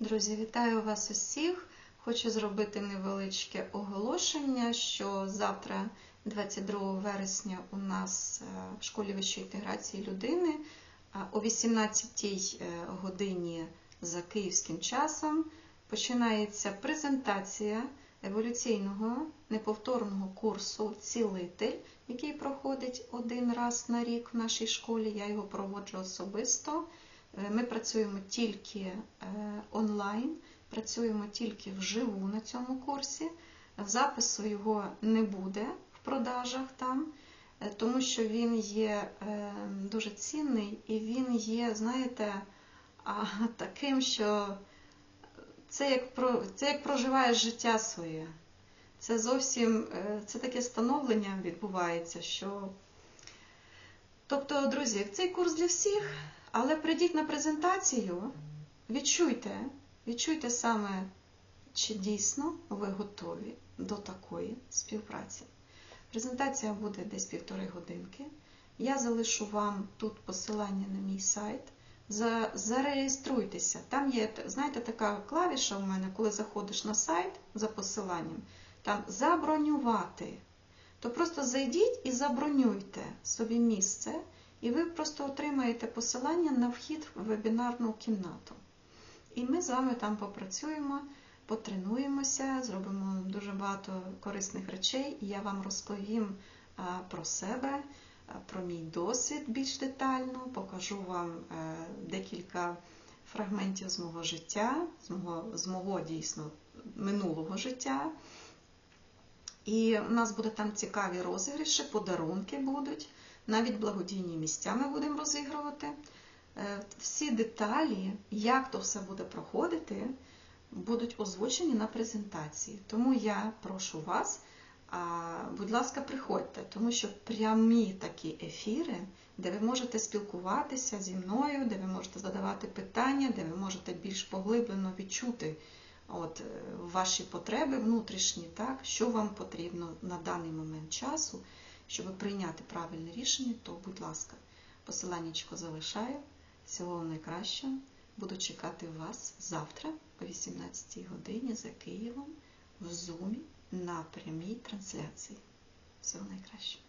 Друзі, вітаю вас усіх. Хочу зробити невеличке оголошення, що завтра, 22 вересня, у нас е, в школі вищої інтеграції людини о 18 годині за київським часом починається презентація еволюційного неповторного курсу Цілитель, який проходить один раз на рік в нашій школі. Я його проводжу особисто. Е, Ми працюємо тільки е, онлайн, працюємо тільки вживу на цьому курсі. Запису його не буде в продажах там, е, тому що він є дуже цінний і він є, знаєте, таким, що це як, про, це як проживаєш життя своє. Це зовсім це таке становлення відбувається, що. Тобто, друзі, цей курс для всіх, але прийдіть на презентацію, відчуйте, відчуйте саме, чи дійсно ви готові до такої співпраці. Презентація буде десь півтори годинки. Я залишу вам тут посилання на мій сайт. Зареєструйтеся. Там є, знаєте, така клавіша у мене, коли заходиш на сайт за посиланням, там забронювати. То просто зайдіть і забронюйте собі місце, і ви просто отримаєте посилання на вхід в вебінарну кімнату. І ми з вами там попрацюємо, потренуємося, зробимо дуже багато корисних речей, і я вам розповім про себе, про мій досвід більш детально, покажу вам декілька фрагментів з мого життя, з мого, з мого дійсно минулого життя. І у нас буде там цікаві розіграші, подарунки будуть, навіть благодійні місця ми будемо розігрувати. Е, Всі деталі, як то все буде проходити, будуть озвучені на презентації. Тому я прошу вас, будь ласка, приходьте, тому що прямі такі ефіри, де ви можете спілкуватися зі мною, де ви можете задавати питання, де ви можете більш поглиблено відчути от, е, ваші потреби внутрішні, так, що вам потрібно на даний момент часу, щоб прийняти правильне рішення, то, будь ласка, посиланнячко залишаю. Всього найкращого. Буду чекати вас завтра о 18 годині за Києвом в Зумі на прямій трансляції. Всього найкращого.